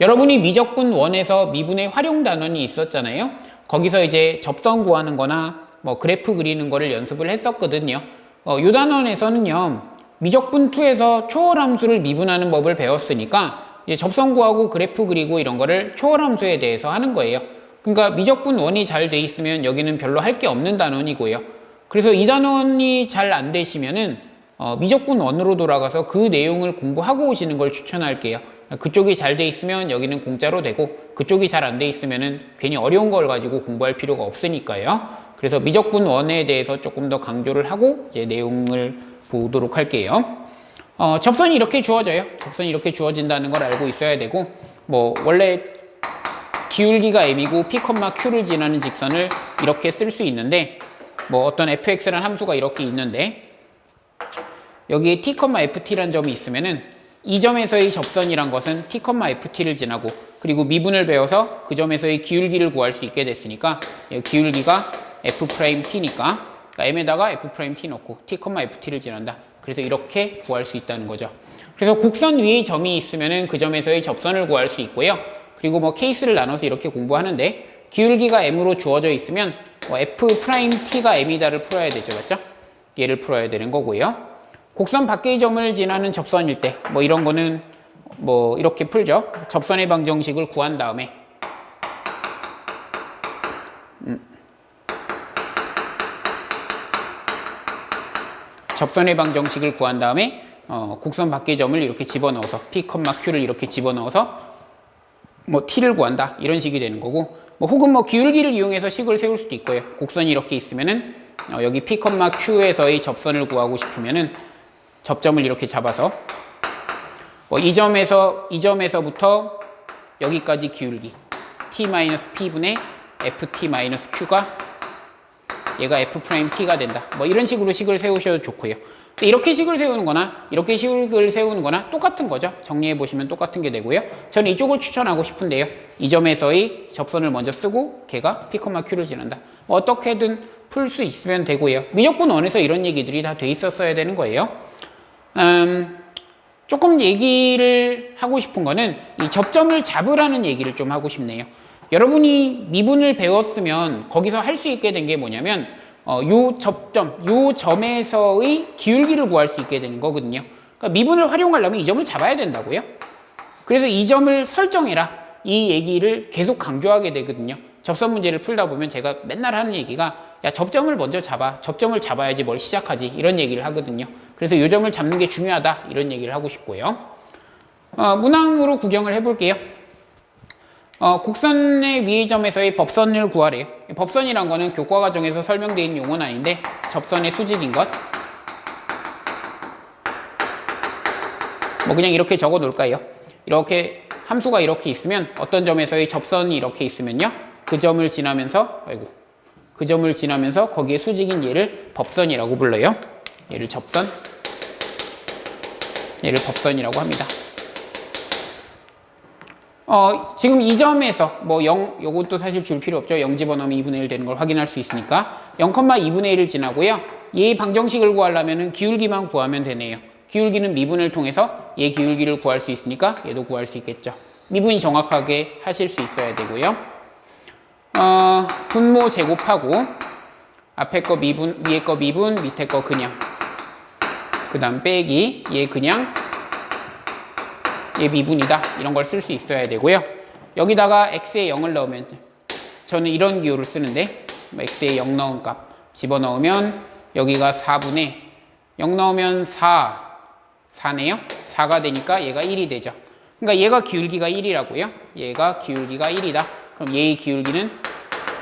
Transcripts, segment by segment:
여러분이 미적분 원에서 미분의 활용 단원이 있었잖아요. 거기서 이제 접선 구하는 거나 뭐 그래프 그리는 거를 연습을 했었거든요. 어, 요 단원에서는요. 미적분 2에서 초월함수를 미분하는 법을 배웠으니까 이제 접선 구하고 그래프 그리고 이런 거를 초월함수에 대해서 하는 거예요. 그러니까 미적분 원이 잘 돼 있으면 여기는 별로 할 게 없는 단원이고요. 그래서 이 단원이 잘 안 되시면은 어, 미적분 원으로 돌아가서 그 내용을 공부하고 오시는 걸 추천할게요. 그쪽이 잘 돼 있으면 여기는 공짜로 되고 그쪽이 잘 안 돼 있으면은 괜히 어려운 걸 가지고 공부할 필요가 없으니까요. 그래서 미적분 원에 대해서 조금 더 강조를 하고 이제 내용을 보도록 할게요. 어, 접선이 이렇게 주어져요. 접선이 이렇게 주어진다는 걸 알고 있어야 되고 뭐 원래 기울기가 m이고 p, q를 지나는 직선을 이렇게 쓸 수 있는데 뭐 어떤 fx라는 함수가 이렇게 있는데 여기에 t, ft라는 점이 있으면은 이 점에서의 접선이란 것은 t, ft를 지나고 그리고 미분을 배워서 그 점에서의 기울기를 구할 수 있게 됐으니까 이 기울기가 f't니까 그러니까 m에다가 f't 넣고 t, ft를 지난다. 그래서 이렇게 구할 수 있다는 거죠. 그래서 곡선 위에 점이 있으면은 그 점에서의 접선을 구할 수 있고요. 그리고 뭐 케이스를 나눠서 이렇게 공부하는데 기울기가 m으로 주어져 있으면 뭐 f't가 m이다를 풀어야 되죠. 맞죠? 얘를 풀어야 되는 거고요. 곡선 밖의 점을 지나는 접선일 때 뭐 이런 거는 뭐 이렇게 풀죠. 접선의 방정식을 구한 다음에 음. 접선의 방정식을 구한 다음에 어, 곡선 밖의 점을 이렇게 집어넣어서 p, q를 이렇게 집어넣어서 뭐 t를 구한다 이런 식이 되는 거고 뭐 혹은 뭐 기울기를 이용해서 식을 세울 수도 있고요. 곡선이 이렇게 있으면은 어, 여기 p, q에서의 접선을 구하고 싶으면은 접점을 이렇게 잡아서 뭐 이 점에서 이 점에서부터 여기까지 기울기 t-p분의 ft-q가 얘가 f't가 된다. 뭐 이런 식으로 식을 세우셔도 좋고요. 이렇게 식을 세우는 거나 이렇게 식을 세우는 거나 똑같은 거죠. 정리해 보시면 똑같은 게 되고요. 저는 이쪽을 추천하고 싶은데요. 이 점에서의 접선을 먼저 쓰고 걔가 p, q를 지난다. 뭐 어떻게든 풀 수 있으면 되고요. 미적분 원에서 이런 얘기들이 다 돼 있었어야 되는 거예요. 음, 조금 얘기를 하고 싶은 거는 이 접점을 잡으라는 얘기를 좀 하고 싶네요. 여러분이 미분을 배웠으면 거기서 할 수 있게 된 게 뭐냐면 어, 요 접점, 요 점에서의 기울기를 구할 수 있게 되는 거거든요. 그러니까 미분을 활용하려면 이 점을 잡아야 된다고요. 그래서 이 점을 설정해라. 이 얘기를 계속 강조하게 되거든요. 접선 문제를 풀다 보면 제가 맨날 하는 얘기가 야 접점을 먼저 잡아. 접점을 잡아야지 뭘 시작하지. 이런 얘기를 하거든요. 그래서 이 점을 잡는 게 중요하다. 이런 얘기를 하고 싶고요. 어, 문항으로 구경을 해볼게요. 어, 곡선의 위의 점에서의 법선을 구하래요. 법선이란 거는 교과 과정에서 설명되어 있는 용어는 아닌데 접선의 수직인 것. 뭐 그냥 이렇게 적어 놓을까요? 이렇게 함수가 이렇게 있으면 어떤 점에서의 접선이 이렇게 있으면요. 그 점을 지나면서 아이고 그 점을 지나면서 거기에 수직인 얘를 법선이라고 불러요. 얘를 접선 얘를 법선이라고 합니다. 어, 지금 이 점에서 뭐 0, 요것도 사실 줄 필요 없죠. 0 집어넣으면 2분의 1 되는 걸 확인할 수 있으니까 0,2분의 1을 지나고요. 얘 방정식을 구하려면 기울기만 구하면 되네요. 기울기는 미분을 통해서 얘 기울기를 구할 수 있으니까 얘도 구할 수 있겠죠. 미분이 정확하게 하실 수 있어야 되고요. 어, 분모 제곱하고 앞에 거 미분, 위에 거 미분, 밑에 거 그냥. 그 다음 빼기 얘 그냥 얘 미분이다. 이런 걸 쓸 수 있어야 되고요. 여기다가 x에 0을 넣으면 저는 이런 기호를 쓰는데 뭐 x에 0 넣은 값 집어넣으면 여기가 4분의 0 넣으면 4 4네요. 4가 되니까 얘가 1이 되죠. 그러니까 얘가 기울기가 1이라고요. 얘가 기울기가 1이다. 그럼 얘의 기울기는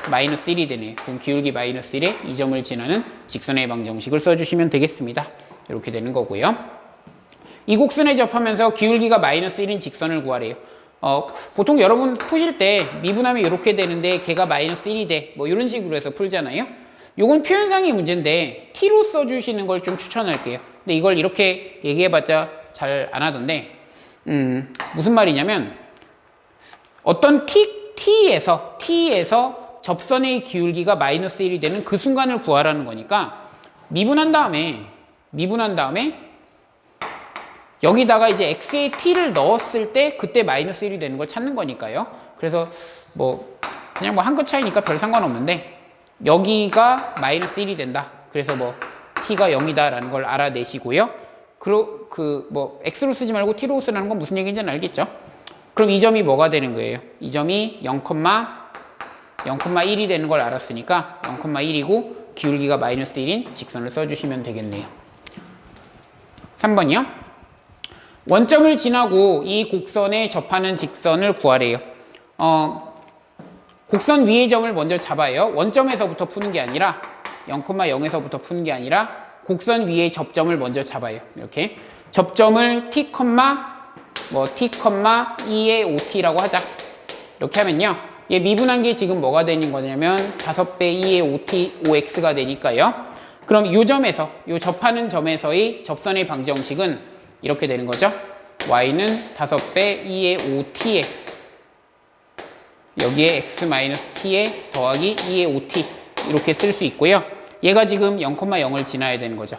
마이너스 1이 되네요 그럼 기울기 마이너스 1에 이 점을 지나는 직선의 방정식을 써주시면 되겠습니다 이렇게 되는 거고요 이 곡선에 접하면서 기울기가 마이너스 1인 직선을 구하래요. 어, 보통 여러분 푸실 때 미분하면 이렇게 되는데 걔가 마이너스 1이 돼. 뭐 이런 식으로 해서 풀잖아요. 요건 표현상의 문제인데 t로 써주시는 걸 좀 추천할게요. 근데 이걸 이렇게 얘기해봤자 잘 안 하던데 음, 무슨 말이냐면 어떤 t, t에서 t에서 접선의 기울기가 마이너스 1이 되는 그 순간을 구하라는 거니까 미분한 다음에 미분한 다음에 여기다가 이제 x에 t를 넣었을 때 그때 마이너스 1이 되는 걸 찾는 거니까요. 그래서 뭐 그냥 뭐 한 끗 차이니까 별 상관없는데 여기가 마이너스 1이 된다. 그래서 뭐 t가 0이다라는 걸 알아내시고요. 그러 그뭐 x로 쓰지 말고 t로 쓰라는 건 무슨 얘기인지는 알겠죠? 그럼 이 점이 뭐가 되는 거예요? 이 점이 0, 0,1이 되는 걸 알았으니까 0,1이고 기울기가 마이너스 1인 직선을 써주시면 되겠네요. 3번이요. 원점을 지나고 이 곡선에 접하는 직선을 구하래요. 어, 곡선 위의 점을 먼저 잡아요. 원점에서부터 푸는 게 아니라 0,0에서부터 푸는 게 아니라 곡선 위의 접점을 먼저 잡아요. 이렇게 접점을 t, 뭐 t, 2의 5t라고 하자. 이렇게 하면요. 얘 미분한 게 지금 뭐가 되는 거냐면 5배 2의 5t, 5x가 되니까요. 그럼 이 점에서, 이 접하는 점에서의 접선의 방정식은 이렇게 되는 거죠. y는 5배 2의 5t에 여기에 x-t에 더하기 2의 5t 이렇게 쓸 수 있고요. 얘가 지금 0,0을 지나야 되는 거죠.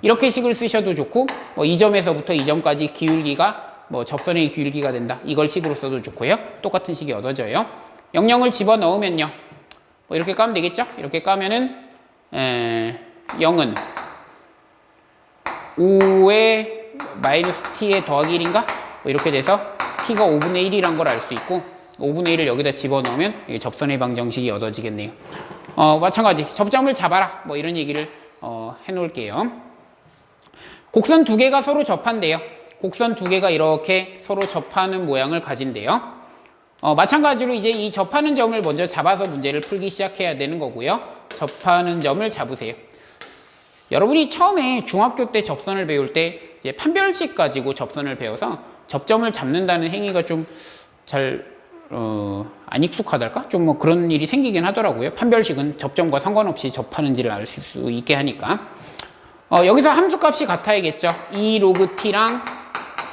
이렇게 식을 쓰셔도 좋고 뭐 이 점에서부터 이 점까지 기울기가 뭐 접선의 기울기가 된다. 이걸 식으로 써도 좋고요. 똑같은 식이 얻어져요. 00을 집어넣으면요. 뭐 이렇게 까면 되겠죠? 이렇게 까면은 에, 0은 5의 마이너스 t의 더하기 1인가? 뭐 이렇게 돼서 t가 5분의 1이란 걸 알 수 있고 5분의 1을 여기다 집어넣으면 접선의 방정식이 얻어지겠네요. 어, 마찬가지 접점을 잡아라 뭐 이런 얘기를 어, 해놓을게요. 곡선 두 개가 서로 접한대요. 곡선 두 개가 이렇게 서로 접하는 모양을 가진대요. 어, 마찬가지로 이제 이 접하는 점을 먼저 잡아서 문제를 풀기 시작해야 되는 거고요. 접하는 점을 잡으세요. 여러분이 처음에 중학교 때 접선을 배울 때 이제 판별식 가지고 접선을 배워서 접점을 잡는다는 행위가 좀 잘 어, 안 익숙하달까? 좀 뭐 그런 일이 생기긴 하더라고요. 판별식은 접점과 상관없이 접하는지를 알 수 있게 하니까. 어, 여기서 함수값이 같아야겠죠. 2 로그 t랑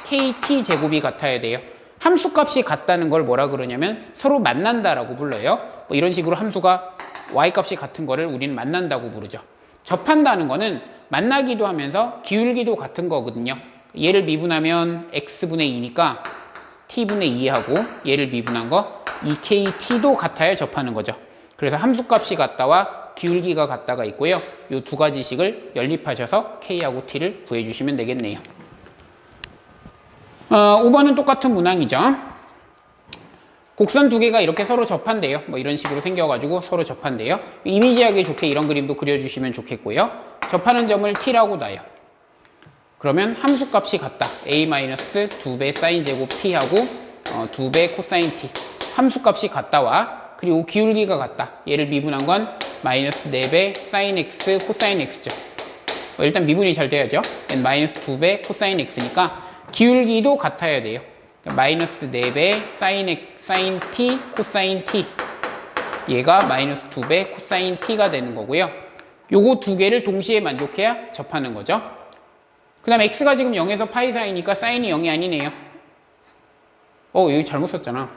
kt 제곱이 같아야 돼요. 함수값이 같다는 걸 뭐라 그러냐면 서로 만난다라고 불러요. 뭐 이런 식으로 함수가 y값이 같은 거를 우리는 만난다고 부르죠. 접한다는 거는 만나기도 하면서 기울기도 같은 거거든요. 얘를 미분하면 x분의 2니까 t분의 2하고 얘를 미분한 거 2kt도 같아야 접하는 거죠. 그래서 함수값이 같다와 기울기가 같다가 있고요. 이 두 가지 식을 연립하셔서 k하고 t를 구해주시면 되겠네요. 어, 5번은 똑같은 문항이죠. 곡선 두 개가 이렇게 서로 접한대요. 뭐 이런 식으로 생겨가지고 서로 접한대요. 이미지하게 좋게 이런 그림도 그려주시면 좋겠고요. 접하는 점을 t라고 놔요. 그러면 함수값이 같다. a-2배 사인 제곱 t하고 어, 2배 코사인 t. 함수값이 같다와 그리고 기울기가 같다. 얘를 미분한 건 마이너스 4배 사인 x 코사인 x죠. 어, 일단 미분이 잘 돼야죠. 마이너스 2배 코사인 x니까 기울기도 같아야 돼요. 마이너스 4배 사인, 사인 t 코사인 t. 얘가 마이너스 2배 코사인 t가 되는 거고요. 요거 두 개를 동시에 만족해야 접하는 거죠. 그 다음 x가 지금 0에서 파이 사이니까 사인이 0이 아니네요. 어, 여기 잘못 썼잖아.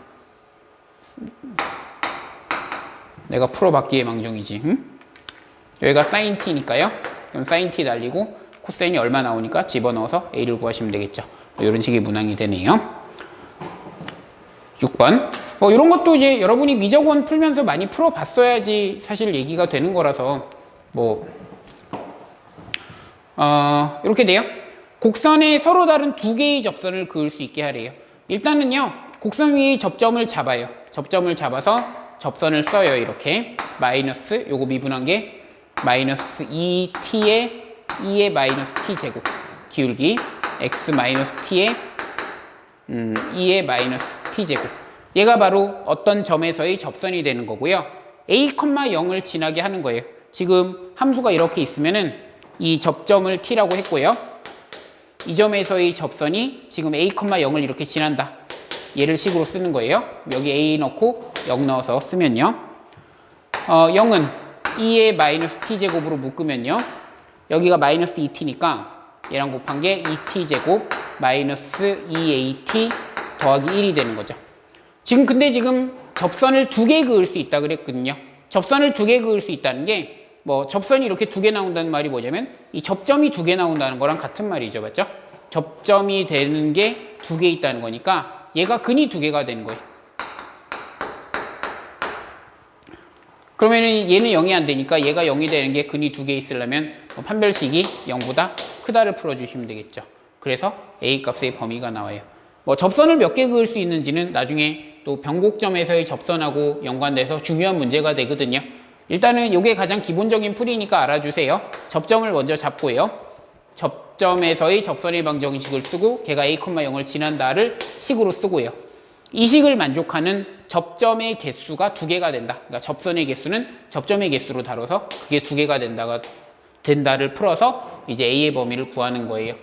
내가 풀어받기의 망정이지. 응? 여기가 사인 t니까요. 그럼 사인 t 날리고 코사인이 얼마 나오니까 집어넣어서 a를 구하시면 되겠죠. 이런 식의 문항이 되네요. 6번. 뭐 이런 것도 이제 여러분이 미적원 풀면서 많이 풀어봤어야지 사실 얘기가 되는 거라서 뭐 어, 이렇게 돼요. 곡선에 서로 다른 두 개의 접선을 그을 수 있게 하래요. 일단은요, 곡선 위의 접점을 잡아요. 접점을 잡아서 접선을 써요. 이렇게 마이너스 요거 미분한 게 마이너스 2t의 2의 마이너스 t 제곱 기울기 x 마이너스 t의 음, 2의 마이너스 t 제곱 얘가 바로 어떤 점에서의 접선이 되는 거고요. a, 0을 지나게 하는 거예요. 지금 함수가 이렇게 있으면은 이 접점을 t라고 했고요. 이 점에서의 접선이 지금 a, 0을 이렇게 지난다. 얘를 식으로 쓰는 거예요. 여기 a 넣고 0 넣어서 쓰면요. 어, 0은 2의 마이너스 t제곱으로 묶으면요. 여기가 마이너스 2t니까 얘랑 곱한 게 2t제곱 마이너스 2at 더하기 1이 되는 거죠. 지금 근데 지금 접선을 두 개 그을 수 있다 그랬거든요. 접선을 두 개 그을 수 있다는 게 뭐 접선이 이렇게 두 개 나온다는 말이 뭐냐면 이 접점이 두 개 나온다는 거랑 같은 말이죠. 맞죠? 접점이 되는 게 두 개 있다는 거니까 얘가 근이 두 개가 되는 거예요. 그러면은 얘는 0이 안 되니까 얘가 0이 되는 게 근이 두 개 있으려면 뭐 판별식이 0보다 크다를 풀어주시면 되겠죠. 그래서 A 값의 범위가 나와요. 뭐 접선을 몇 개 그을 수 있는지는 나중에 또 변곡점에서의 접선하고 연관돼서 중요한 문제가 되거든요. 일단은 이게 가장 기본적인 풀이니까 알아주세요. 접점을 먼저 잡고요. 접점에서의 접선의 방정식을 쓰고 걔가 a, 0을 지난다를 식으로 쓰고요. 이 식을 만족하는 접점의 개수가 두 개가 된다. 그러니까 접선의 개수는 접점의 개수로 다뤄서 그게 두 개가 된다가 된다를 풀어서 이제 a의 범위를 구하는 거예요.